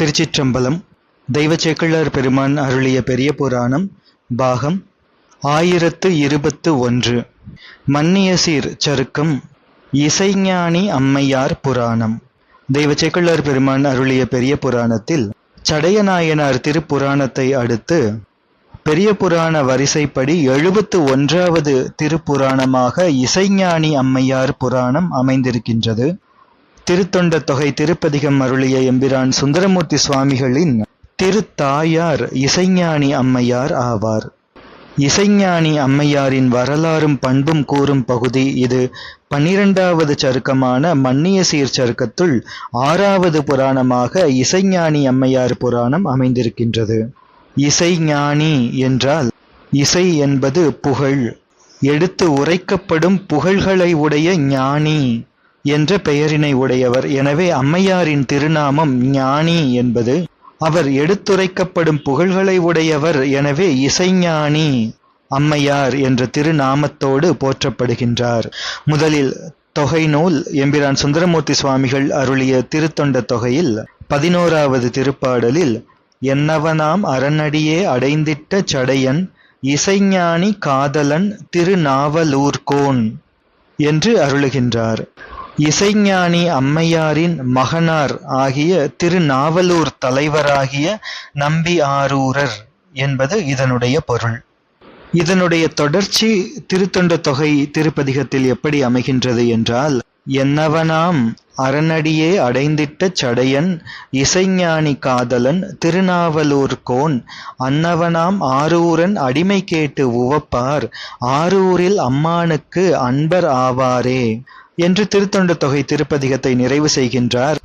திருச்சிற்றம்பலம் தெய்வ பெருமான் அருளிய பெரிய புராணம் பாகம் ஆயிரத்து இருபத்து ஒன்று மன்னிய சீர் சருக்கம் இசைஞானி அம்மையார் புராணம். தெய்வ சேக்கிழார் பெருமான் அருளிய பெரிய புராணத்தில் சடையநாயனார் திருப்புராணத்தை அடுத்து பெரிய புராண வரிசைப்படி எழுபத்து ஒன்றாவது திருப்புராணமாக இசைஞானி அம்மையார் புராணம் அமைந்திருக்கின்றது. திருத்தொண்ட தொகை திருப்பதிகம் அருளிய எம்பிரான் சுந்தரமூர்த்தி சுவாமிகளின் திருத்தாயார் இசைஞானி அம்மையார் ஆவார். இசைஞானி அம்மையாரின் வரலாறும் பண்பும் கூறும் பகுதி இது. பன்னிரண்டாவது சருக்கமான மன்னிய சீர் சருக்கத்துள் ஆறாவது புராணமாக இசைஞானி அம்மையார் புராணம் அமைந்திருக்கின்றது. இசைஞானி என்றால் இசை என்பது புகழ். எடுத்து உரைக்கப்படும் புகழ்களை உடைய ஞானி. என்ற பெயரினை உடையவர். எனவே அம்மையாரின் திருநாமம் ஞானி என்பது அவர் எடுத்துரைக்கப்படும் புகழ்களை உடையவர். எனவே இசைஞானி அம்மையார் என்ற திருநாமத்தோடு போற்றப்படுகின்றார். முதலில் தொகை நூல் எம்பிரான் சுந்தரமூர்த்தி சுவாமிகள் அருளிய திருத்தொண்ட தொகையில் பதினோராவது திருப்பாடலில் என்னவனாம் அரணடியே அடைந்திட்ட சடையன் இசைஞானி காதலன் திருநாவலூர்கோன் என்று அருளுகின்றார். இசைஞானி அம்மையாரின் மகனார் ஆகிய திருநாவலூர் தலைவராகிய நம்பி ஆரூரர் என்பது இதனுடைய பொருள். இதனுடைய தொடர்ச்சி திருத்தொண்ட தொகை திருப்பதிகத்தில் எப்படி அமைகின்றது என்றால் என்னவனாம் அரணடியே அடைந்திட்ட சடையன் இசைஞானி காதலன் திருநாவலூர் கோன் அன்னவனாம் ஆரூரன் அடிமை கேட்டு உவப்பார் ஆரூரில் அம்மானுக்கு அன்பர் ஆவாரே என்று திருத்தொண்ட தொகை திருப்பதிகத்தை நிறைவு செய்கின்றார்.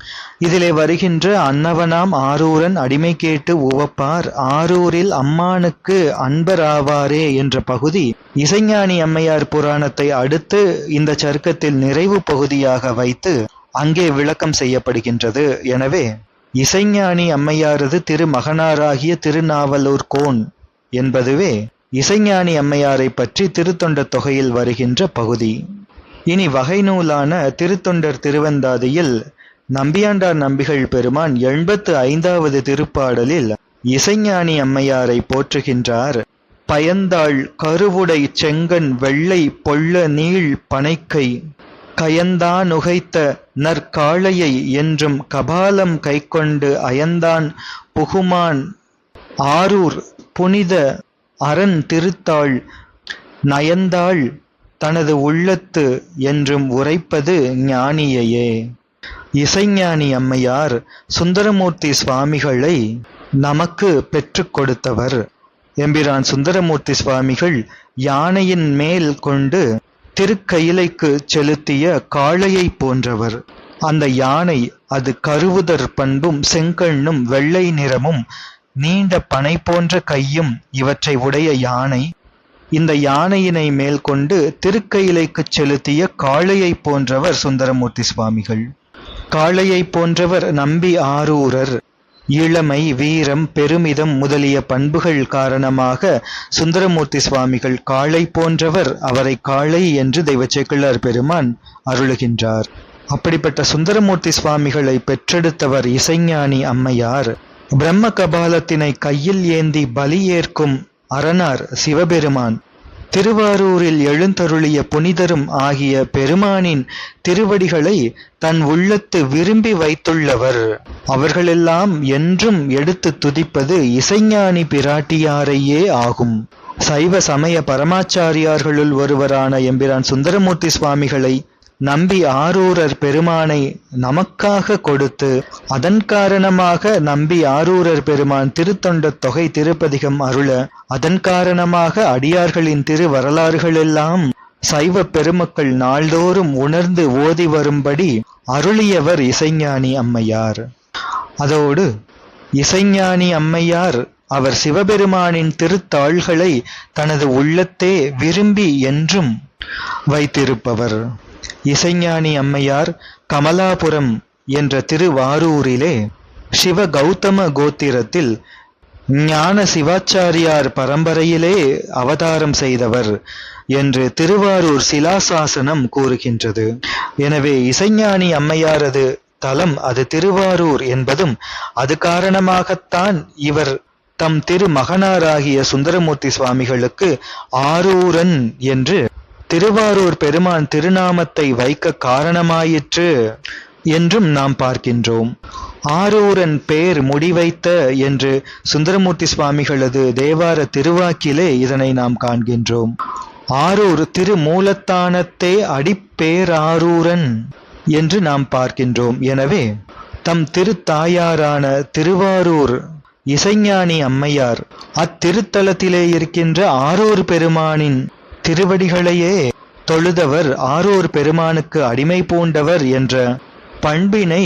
இதிலே வருகின்ற அன்னவனாம் ஆரூரன் அடிமை கேட்டு உவப்பார். ஆரூரில் அம்மானுக்கு அன்பராவாரே என்ற பகுதி இசைஞானி அம்மையார் புராணத்தை அடுத்து இந்த சருக்கத்தில் நிறைவு பகுதியாக வைத்து அங்கே விளக்கம் செய்யப்படுகின்றது. எனவே இசைஞானி அம்மையாரது திருமகனாராகிய திருநாவலூர் கோன் என்பதுவே இசைஞானி அம்மையாரை பற்றி திருத்தொண்ட தொகையில் வருகின்ற பகுதி. இனி வகை நூலான திருத்தொண்டர் திருவந்தாதியில் நம்பியாண்டார் நம்பிகள் பெருமான் எண்பத்து ஐந்தாவது திருப்பாடலில் இசைஞானி அம்மையாரை போற்றுகின்றார். பயந்தாள் கருவுடை செங்கன் வெள்ளை பொள்ள நீள் பனைக்கை கயந்தானுகைத்த நற்காளையை என்றும் கபாலம் கைக்கொண்டு அயந்தான் புகுமான். ஆரூர் புனித அரண் திருத்தாள் நயந்தாள் தனது உள்ளத்து என்றும் உரைப்பது ஞானியையே. இசைஞானி அம்மையார் சுந்தரமூர்த்தி சுவாமிகளை நமக்கு பெற்றுக் கொடுத்தவர். எம்பிரான் சுந்தரமூர்த்தி சுவாமிகள் யானையின் மேல் கொண்டு திருக்கயிலைக்கு செலுத்திய காளையை போன்றவர். அந்த யானை அது கருவுதர் பண்பும் செங்கண்ணும் வெள்ளை நிறமும் நீண்ட பனை போன்ற கையும் இவற்றை உடைய யானை இந்த யானையினை மேல் கொண்டு திருக்கையிலைக்கு செலுத்திய காளையை போன்றவர் சுந்தரமூர்த்தி சுவாமிகள். காளையை போன்றவர் நம்பி ஆரூரர். இளமை வீரம் பெருமிதம் முதலிய பண்புகள் காரணமாக சுந்தரமூர்த்தி சுவாமிகள் காளை போன்றவர் அவரை காளை என்று தெய்வச்சேக்கிழார் பெருமான் அருளுகின்றார். அப்படிப்பட்ட சுந்தரமூர்த்தி சுவாமிகளை பெற்றெடுத்தவர் இசைஞானி அம்மையார். பிரம்ம கபாலத்தினை கையில் ஏந்தி பலி ஏற்கும் அரணார் சிவபெருமான். திருவாரூரில் எழுந்தருளிய புனிதரும் ஆகிய பெருமானின் திருவடிகளை தன் உள்ளத்து விரும்பி வைத்துள்ளவர். அவர்களெல்லாம் என்றும் எடுத்து துதிப்பது இசைஞானி பிராட்டியாரையே ஆகும். சைவ சமய பரமாச்சாரியார்களுள் ஒருவரான எம்பிரான் சுந்தரமூர்த்தி சுவாமிகளை நம்பி ஆரூரர் பெருமானை நமக்காக கொடுத்து அதன் காரணமாக நம்பி ஆரூரர் பெருமான் திருத்தொண்ட தொகை திருப்பதிகம் அருள அதன் காரணமாக அடியார்களின் திரு வரலாறுகளெல்லாம் சைவ பெருமக்கள் நாள்தோறும் உணர்ந்து ஓதி வரும்படி அருளியவர் இசைஞானி அம்மையார். அதோடு இசைஞானி அம்மையார் அவர் சிவபெருமானின் திருத்தாள்களை தனது உள்ளத்தே விரும்பி என்றும் வைத்திருப்பவர். இசைஞானி அம்மையார் கமலாபுரம் என்ற திருவாரூரிலே சிவ கௌதம கோத்திரத்தில் ஞான சிவாச்சாரியார் பரம்பரையிலே அவதாரம் செய்தவர் என்று திருவாரூர் சிலாசாசனம் கூறுகின்றது. எனவே இசைஞானி அம்மையாரது தலம் அது திருவாரூர் என்பதும் அது காரணமாகத்தான் இவர் தம் திரு மகனாராகிய சுந்தரமூர்த்தி சுவாமிகளுக்கு ஆரூரன் என்று திருவாரூர் பெருமான் திருநாமத்தை வைக்க காரணமாயிற்று என்றும் நாம் பார்க்கின்றோம். ஆரூரன் பேர் முடிவைத்த என்று சுந்தரமூர்த்தி சுவாமிகளது தேவார திருவாக்கிலே இதனை நாம் காண்கின்றோம். ஆரூர் திருமூலத்தானத்தே அடிப்பேராரூரன் என்று நாம் பார்க்கின்றோம். எனவே தம் திருத்தாயாரான திருவாரூர் இசைஞானி அம்மையார் அத்திருத்தலத்திலே இருக்கின்ற ஆரூர் பெருமானின் திருவடிகளையே தொழுதவர் ஆரூர் பெருமானுக்கு அடிமை பூண்டவர் என்ற பண்பினை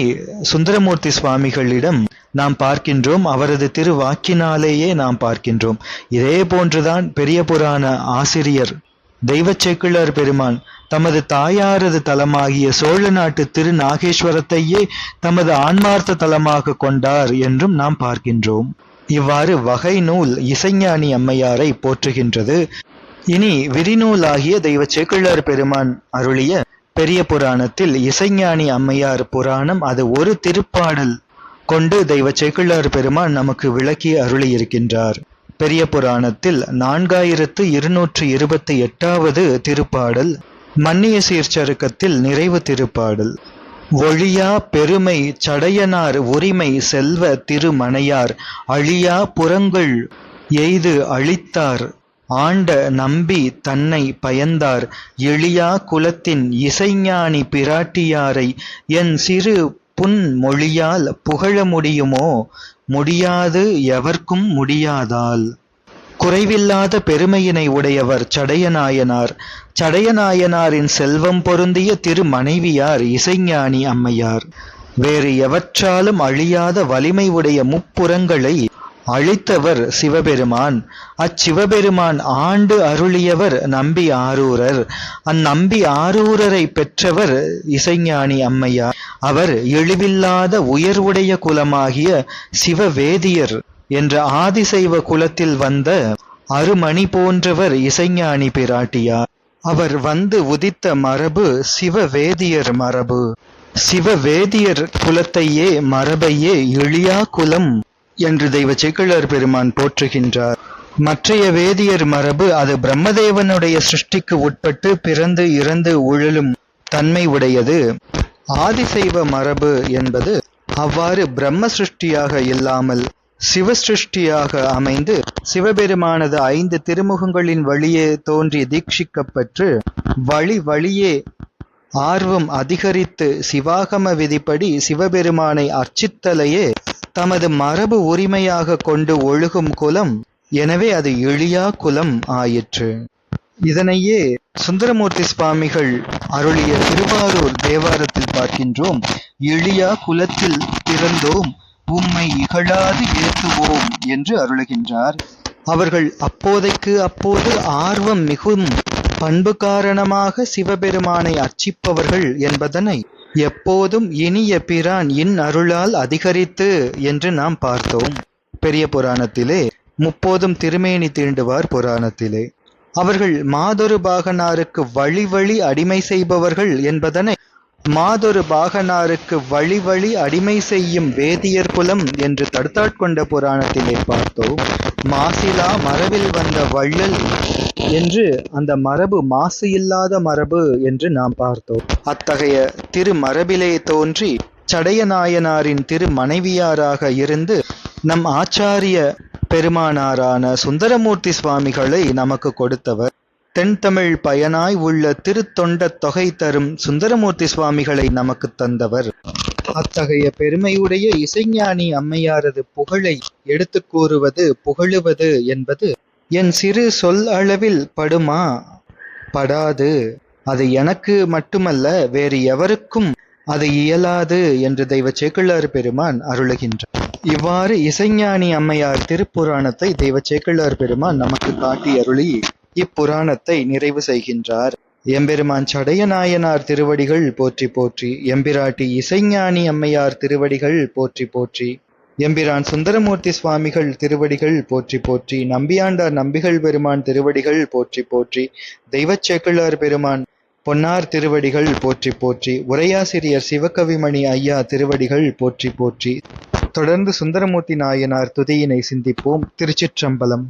சுந்தரமூர்த்தி சுவாமிகளிடம் நாம் பார்க்கின்றோம். அவரது திருவாக்கினாலேயே நாம் பார்க்கின்றோம். இதே போன்றுதான் பெரிய புராண ஆசிரியர் தெய்வச் சேக்கிழார் பெருமான் தமது தாயாரது தலமாகிய சோழ நாட்டு திரு நாகேஸ்வரத்தையே தமது ஆன்மார்த்த தலமாக கொண்டார் என்றும் நாம் பார்க்கின்றோம். இவ்வாறு வகை நூல் இசைஞானி அம்மையாரை போற்றுகின்றது. இனி விரிநூலாகிய தெய்வ சேக்கிழார் பெருமான் அருளிய பெரிய புராணத்தில் இசைஞானி அம்மையார் புராணம் அது ஒரு திருப்பாடல் கொண்டு தெய்வ சேக்கிழார் பெருமான் நமக்கு விளக்கி அருளியிருக்கின்றார். பெரிய புராணத்தில் நான்காயிரத்து இருநூற்று இருபத்தி எட்டாவது திருப்பாடல் மன்னிய சீர்ச்சருக்கத்தில் நிறைவு திருப்பாடல். ஒழியா பெருமை சடையனார் உரிமை செல்வ திருமணையார் அழியா புறங்கள் எய்து அழித்தார் ஆண்ட நம்பி தன்னை பயந்தார். எளியா குலத்தின் இசைஞானி பிராட்டியாரை என் சிறு புன்மொழியால் புகழ முடியுமோ? முடியாது எவர்க்கும் முடியாதால். குறைவில்லாத பெருமையினை உடையவர் சடையநாயனார். சடையநாயனாரின் செல்வம் பொருந்திய திரு மனைவியார் இசைஞானி அம்மையார். வேறு எவற்றாலும் அழியாத வலிமை உடைய முப்புறங்களை அழித்தவர் சிவபெருமான். அச்சிவபெருமான் ஆண்டு அருளியவர் நம்பி ஆரூரர். அந்நம்பி ஆரூரரை பெற்றவர் இசைஞானி அம்மையார். அவர் இழிவில்லாத உயர்வுடைய குலமாகிய சிவவேதியர் என்ற ஆதிசைவ குலத்தில் வந்த அருமணி போன்றவர் இசைஞானி பிராட்டியார். அவர் வந்து உதித்த மரபு சிவவேதியர் மரபு. சிவவேதியர் குலத்தையே மரபையே இழியா குலம் என்று தெய்வ சேக்கிழார் பெருமான் போற்றுகின்றார். மற்றைய வேதியர் மரபு அது பிரம்மதேவனுடைய சிருஷ்டிக்கு உட்பட்டு பிறந்து இறந்து உழலும் தன்மை உடையது. ஆதிசைவ மரபு என்பது அவ்வாறு பிரம்ம சிருஷ்டியாக இல்லாமல் சிவ சிருஷ்டியாக அமைந்து சிவபெருமானது ஐந்து திருமுகங்களின் வழியே தோன்றி தீட்சிக்கப்பட்டு வழி வழியே ஆர்வம் அதிகரித்து சிவாகம விதிப்படி சிவபெருமானை அர்ச்சித்தலையே தமது மரபு உரிமையாக கொண்டு ஒழுகும் குலம் எனவே அது எளியா குலம் ஆயிற்று. இதனையே சுந்தரமூர்த்தி சுவாமிகள் அருளிய திருவாரூர் தேவாரத்தில் பார்க்கின்றோம். எளியா குலத்தில் பிறந்தோம் உம்மை இகழாது ஏற்றுவோம் என்று அருளுகின்றார். அவர்கள் அப்போதைக்கு அப்போது ஆர்வம் மிகும் பண்பு காரணமாக சிவபெருமானை அர்ச்சிப்பவர்கள் என்பதனை எப்போதும் இனிய பிரான் இன் அருளால் அதிகரித்து என்று நாம் பார்த்தோம். பெரிய புராணத்திலே முப்போதும் திருமேனி தீண்டுவார் புராணத்திலே. அவர்கள் மாதொரு பாகனாருக்கு வழி வழி அடிமை செய்பவர்கள் என்பதனை மாதொரு பாகனாருக்கு வழி வழி அடிமை செய்யும் வேதியர் குலம் என்று தடுத்தாட்கொண்ட புராணத்திலே பார்த்தோம். மாசிலா மரபில் வந்த வள்ளல் என்று அந்த மரபு மாசு இல்லாத மரபு என்று நாம் பார்த்தோம். அத்தகைய திருமரபிலே தோன்றி சடையநாயனாரின் திரு மனைவியாராக இருந்து நம் ஆச்சாரிய பெருமானாரான சுந்தரமூர்த்தி சுவாமிகளை நமக்கு கொடுத்தவர். தென்தமிழ் பயனாய் உள்ள திருத்தொண்ட தொகை தரும் சுந்தரமூர்த்தி சுவாமிகளை நமக்கு தந்தவர். அத்தகைய பெருமையுடைய இசைஞானி அம்மையாரது புகழை எடுத்துக் கூறுவது புகழுவது என்பது என் சிறு சொல் அளவில் படுமா? படாது. அது எனக்கு மட்டுமல்ல வேறு எவருக்கும் அது இயலாது என்று தெய்வ சேக்கிழார் பெருமான் அருளுகின்றார். இவ்வாறு இசைஞானி அம்மையார் திருப்புராணத்தை தெய்வ சேக்கிழார் பெருமான் நமக்கு காட்டி அருளி இப்புராணத்தை நிறைவு செய்கின்றார். எம்பெருமான் சடையநாயனார் திருவடிகள் போற்றி போற்றி எம்பிராட்டி இசைஞானி அம்மையார் திருவடிகள் போற்றி போற்றி எம்பிரான் சுந்தரமூர்த்தி சுவாமிகள் திருவடிகள் போற்றி போற்றி நம்பியாண்டார் நம்பிகள் பெருமான் திருவடிகள் போற்றி போற்றி தெய்வச்சேக்கிழார் பெருமான் பொன்னார் திருவடிகள் போற்றி போற்றி உரையாசிரியர் சிவகவிமணி ஐயா திருவடிகள் போற்றி போற்றி. தொடர்ந்து சுந்தரமூர்த்தி நாயனார் துதியினை சிந்திப்போம் திருச்சிற்றம்பலம்.